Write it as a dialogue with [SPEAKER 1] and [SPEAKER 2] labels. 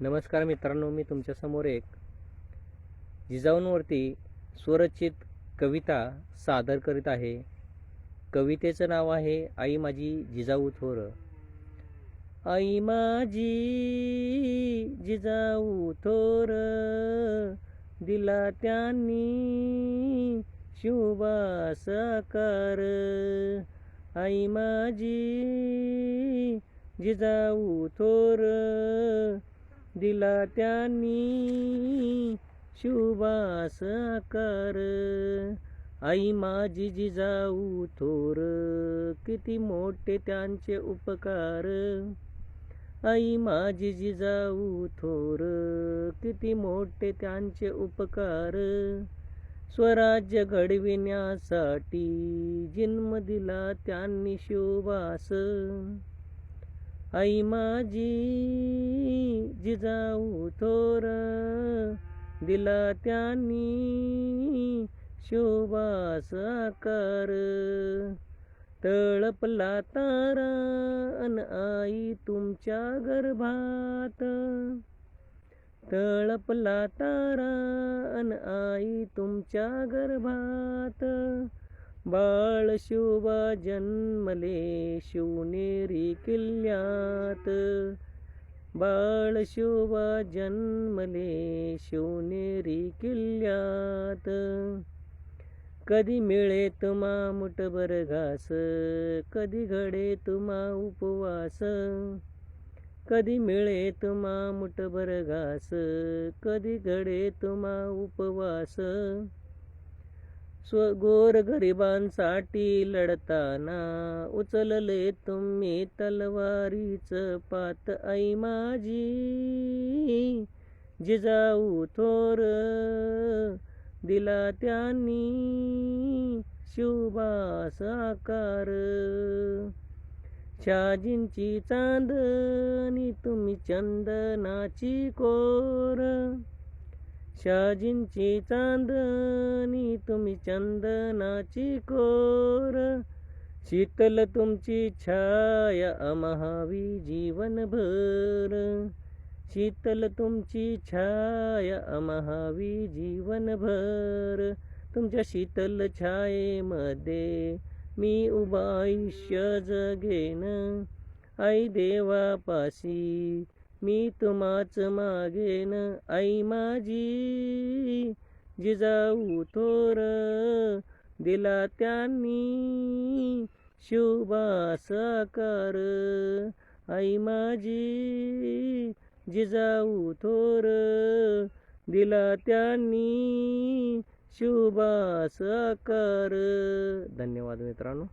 [SPEAKER 1] नमस्कार मित्रांनो मी तुमच्यासमोर एक जिजाऊंवरती स्वरचित कविता सादर करीत आहे. कवितेचं नाव आहे आई माझी जिजाऊ थोर. आई माझी जिजाऊ थोर दिला त्यांनी शुभा साकार. आई माझी जिजाऊ थोर दिला त्यांनी शिवबास आकार आई माझी जिजाऊ थोर किती मोठे त्यांचे उपकार. आई माझी जिजाऊ थोर किती मोठे त्यांचे उपकार. स्वराज्य घडविण्यासाठी जन्म दिला त्यांनी शिवबास आई माझी जिजाऊ थोर दिला त्यांनी शोभास आकार तळपला तारा अन आई तुमच्या गर्भात. तळपला तारा अन आई तुमच्या गर्भात. बाळ शिवबा जन्मले शिवनेरी किल्ल्यात. बाळ शिवबा जन्मले शिवनेरी किल्ल्यात. कधी मिळे तुम्हा मुठभर घास कधी घडे तुम्हा उपवास कधी मिळे तुम्हा मुठभर घास कधी घडे तुम्हा उपवास. स्व गोर गरिबांसाठी लढताना उचलले तुम्ही तलवारीच पात. आई माझी जिजाऊ थोर दिला त्यांनी शिवबास आकार. शहाजींची चांदणी तुम्ही चंदनाची कोर. शहाजींची चांदणी तुम्ही चंदनाची कोर. शीतल तुमची छाया अमहावी जीवनभर. शीतल तुमची छाया अमहावी जीवनभर. तुमच्या शीतल छायेमध्ये मी उभा आयुष्य जगेन. आई देवापाशी मी तुम्हाच मागेन आई माझी. जिजाऊ थोर दिला त्यांनी शिवबास आकार आई माझी जिजाऊ थोर दिला त्यांनी शुभास कर धन्यवाद मित्रांनो.